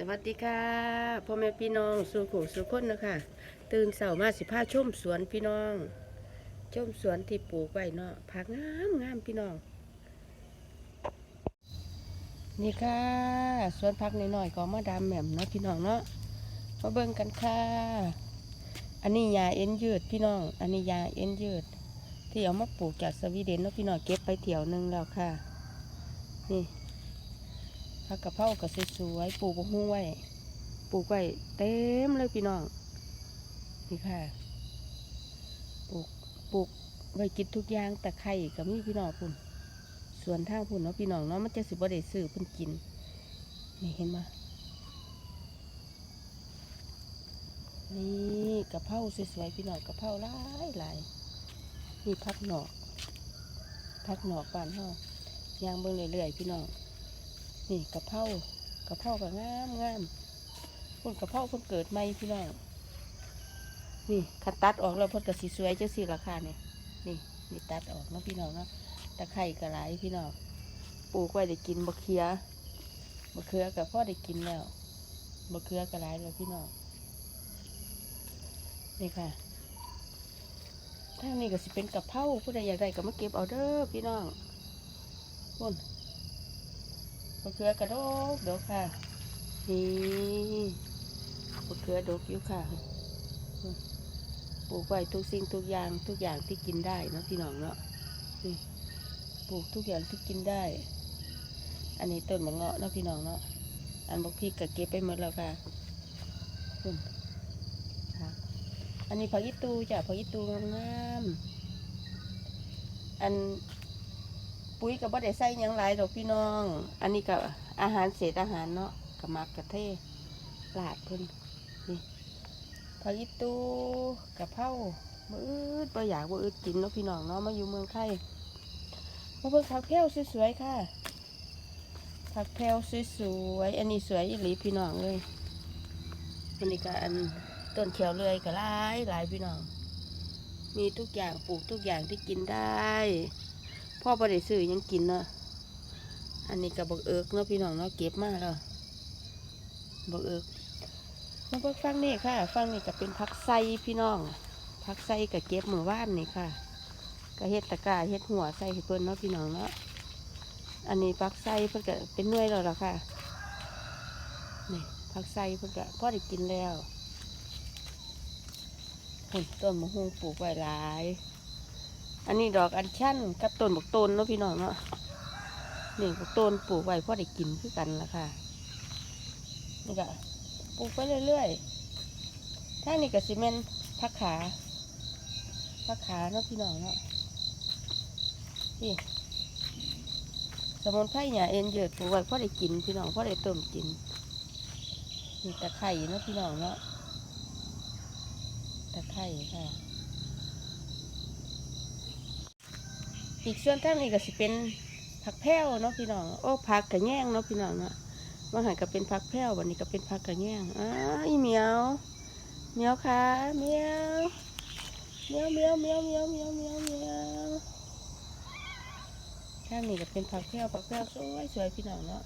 สวัสดีค่ะพ่อแม่พี่น้องสู่ขูสู่คนนะคะตื่นเสาร์มาสิพาชมสวนพี่น้องชมสวนที่ปลูกไว้เนาะผักงามงามพี่น้อง นี่ค่ะสวนผักน้อยๆก็มาดามแหม่มเนาะพี่น้องเนาะมาเบิ่งกันค่ะ อันนี้ยาเอ็นยืดพี่น้อง อันนี้ยาเอ็นยืด ที่เอามาปลูกจากสวีเดนเนาะพี่น้องเก็บไปเที่ยวนึงแล้วค่ะ นี่ ผักกะเพราก็สวยๆปลูกบกหุ้งไว้ปลูกไว้เต็มเลยพี่น้องนี่ค่ะปลูกปลูกไว้กินทุกอย่างแต่ไข่ก็มีพี่น้องพุ่นส่วนทางพุ่นเนาะพี่น้องเนาะมันจะสิบ่ได้ซื้อเพุ่นกินนี่เห็นมานี่กะเพราสวยๆพี่น้องกะเพราหลายหลายนี่พักหนอกพักหนอกบ้านเฮายางเบิ่งเรื่อยๆพี่น้อง นี่กะเพรากะเพราก็งามงามคนกะเพราคนเกิดใหม่พี่น้องนี่คัดตัดออกแล้วเพ่นกะสีสวยจังสีราคาเนี่ยนี่นี่ตัดออกเนะพี่น้องนะตะไคร่กะหลายพี่น้องปลูกไว้ได้กินบะเขือบะเขือกับพ่อได้กินแล้วบะเขือกะหลายแล้วพี่น้องนี่ค่ะทางนี้ก็สิเป็นกะเพราผู้ใดอยากได้ก็มาเก็บเอาเด้อพี่น้องพุ่น มะเขือกระดกดกค่ะ นี่มะเขือดกอยู่ค่ะ ปลูกไว้ทุกสิ่งทุกอย่างทุกอย่างที่กินได้เนาะพี่น้องเนาะนี่ปลูกทุกอย่างที่กินได้ อันนี้ต้นมะเงาะเนาะพี่น้องเนาะ อันบกพริกก็เก็บไปหมดแล้วค่ะอืมค่ะอันนี้ผักอีตูจ้ะผักอีตูงามๆอัน ปุ๋ยกับบ่ได้ใส่ยังหลายดอกพี่น้อง อันนี้กับอาหารเศษอาหารเนาะกับมักกะเทลาดเพิ่นนี่ผักอีตูกะเพราบ่อืดบ่อยากบ่อืดกินเนาะพี่น้องเนาะมาอยู่เมืองไทยมาเบิ่งผักแพรวสวยๆค่ะ ผักแพรวสวยๆอันนี้สวยอีหลีพี่น้องเลยอันนี้ก็อันต้นเขียวเลยก็หลายหลายพี่น้อง มีทุกอย่างปลูกทุกอย่างที่กินได้ พ่อบ่ได้ซื้อยังกินเนาะอันนี้กับบักเอิกเนาะพี่น้องเนาะเก็บมากแล้วบักเอิกมาเบิ่ฟังนี่ค่ะ ฟังนี่ก็เป็นผักไส้พี่น้องผักไส้กับเก็บมือว่านนี่ค่ะก็เฮ็ดตะกร้าเฮ็ดหัวใส่ให้เพิ่นเนาะพี่น้องเนาะอันนี้ผักไส้เพิ่นก็เป็นน่วยแล้วล่ะค่ะนี่ผักไส้เพิ่นก็พอได้กินแล้วต้นมะฮุงปลูกไว้หลาย อันนี้ดอกอัญชันกับต้นบกต้นเนาะพี่น้องเนาะนี่บกต้นปลูกไว้พอได้กินคือกันละค่ะนี่ก็ปลูกไปเรื่อยๆถ้านี่ก็สิเมนพักขาพักขาเนาะพี่น้องเนาะนี่สมุนไพรเนี่ยเอ็นเยอะปลูกไว้พอได้กินพี่น้องพอได้ต้มกินนี่ตะไคร่เนาะพี่น้องเนาะตะไคร่ค่ะ อีกส่วนทางนี้ก็สิเป็นผักแพ้วเนาะพี่น้อง โอ้ผักกระแยงเนาะพี่น้องเนาะว่าหันก็เป็นผักแพ้ววันนี้ก็เป็นผักกระแยงอ้าอีเหมียวเหมียวค่ะเหมียวเหมียวเหมียวเหมียวเหมียวเหมียวเหมียวเหมียวทางนี้ก็เป็นผักแพ้วผักแพ้วสวยสวยพี่น้องเนาะ